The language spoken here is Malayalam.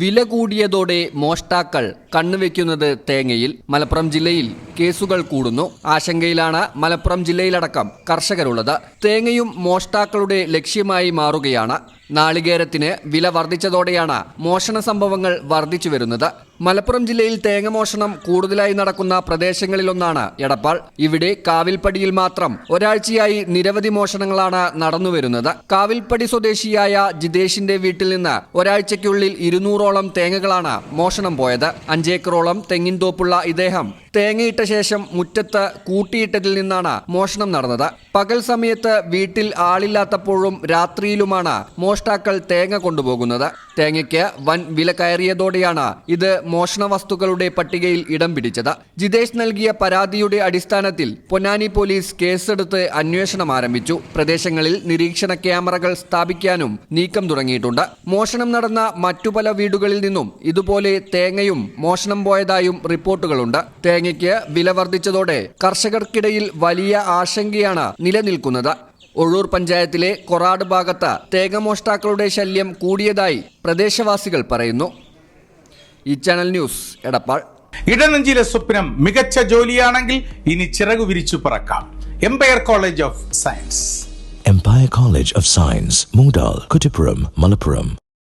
വില കൂടിയതോടെ മോഷ്ടാക്കൾ കണ്ണുവെക്കുന്നത് തേങ്ങയിൽ മലപ്പുറം ജില്ലയിൽ. കേസുകൾ കൂടുന്നു. ആശങ്കയിലാണ് മലപ്പുറം ജില്ലയിലടക്കം കർഷകരുള്ളത്. തേങ്ങയും മോഷ്ടാക്കളുടെ ലക്ഷ്യമായി മാറുകയാണ്. നാളികേരത്തിന് വില വർദ്ധിച്ചതോടെയാണ് മോഷണ സംഭവങ്ങൾ വർദ്ധിച്ചു വരുന്നത്. മലപ്പുറം ജില്ലയിൽ തേങ്ങ മോഷണം കൂടുതലായി നടക്കുന്ന പ്രദേശങ്ങളിലൊന്നാണ് എടപ്പാൾ. ഇവിടെ കാവിൽപ്പടിയിൽ മാത്രം ഒരാഴ്ചയായി നിരവധി മോഷണങ്ങളാണ് നടന്നുവരുന്നത് കാവിൽപ്പടി സ്വദേശിയായ ജിതേഷിന്റെ വീട്ടിൽ നിന്ന് ഒരാഴ്ചയ്ക്കുള്ളിൽ ഇരുന്നൂറോളം തേങ്ങകളാണ് മോഷണം പോയത്. അഞ്ചേക്കറോളം തെങ്ങിൻ തോപ്പുള്ള ഇദ്ദേഹം തേങ്ങയിട്ട ശേഷം മുറ്റത്ത് കൂട്ടിയിട്ടതിൽ നിന്നാണ് മോഷണം നടന്നത്. പകൽ സമയത്ത് വീട്ടിൽ ആളില്ലാത്തപ്പോഴും രാത്രിയിലുമാണ് മോഷ്ടാക്കൾ തേങ്ങ കൊണ്ടുപോകുന്നത്. തേങ്ങയ്ക്ക് വൻ വില കയറിയതോടെയാണ് ഇത് മോഷണ വസ്തുക്കളുടെ പട്ടികയിൽ ഇടം പിടിച്ചത്. ജിതേഷ് നൽകിയ പരാതിയുടെ അടിസ്ഥാനത്തിൽ പൊന്നാനി പോലീസ് കേസെടുത്ത് അന്വേഷണം ആരംഭിച്ചു. പ്രദേശങ്ങളിൽ നിരീക്ഷണ ക്യാമറകൾ സ്ഥാപിക്കാനും നീക്കം തുടങ്ങിയിട്ടുണ്ട്. മോഷണം നടന്ന മറ്റു പല വീടുകളിൽ നിന്നും ഇതുപോലെ തേങ്ങയും മോഷണം പോയതായും റിപ്പോർട്ടുകളുണ്ട്. തേങ്ങയ്ക്ക് വില വർദ്ധിച്ചതോടെ കർഷകർക്കിടയിൽ വലിയ ആശങ്കയാണ് നിലനിൽക്കുന്നത്. ഒഴൂർ പഞ്ചായത്തിലെ കൊറാട് ഭാഗത്ത് തേങ്ങമോഷ്ടാക്കളുടെ ശല്യം കൂടിയതായി പ്രദേശവാസികൾ പറയുന്നു. ഈ ചാനൽ ന്യൂസ് എടപ്പാൾ. ഇടനെഞ്ചിലെ സ്വപ്നം മികച്ച ജോലിയാണെങ്കിൽ ഇനി ചിറകു വിരിച്ചു പറക്കാം. Empire college of science empire college of science Moodal Kuttipuram, Malappuram.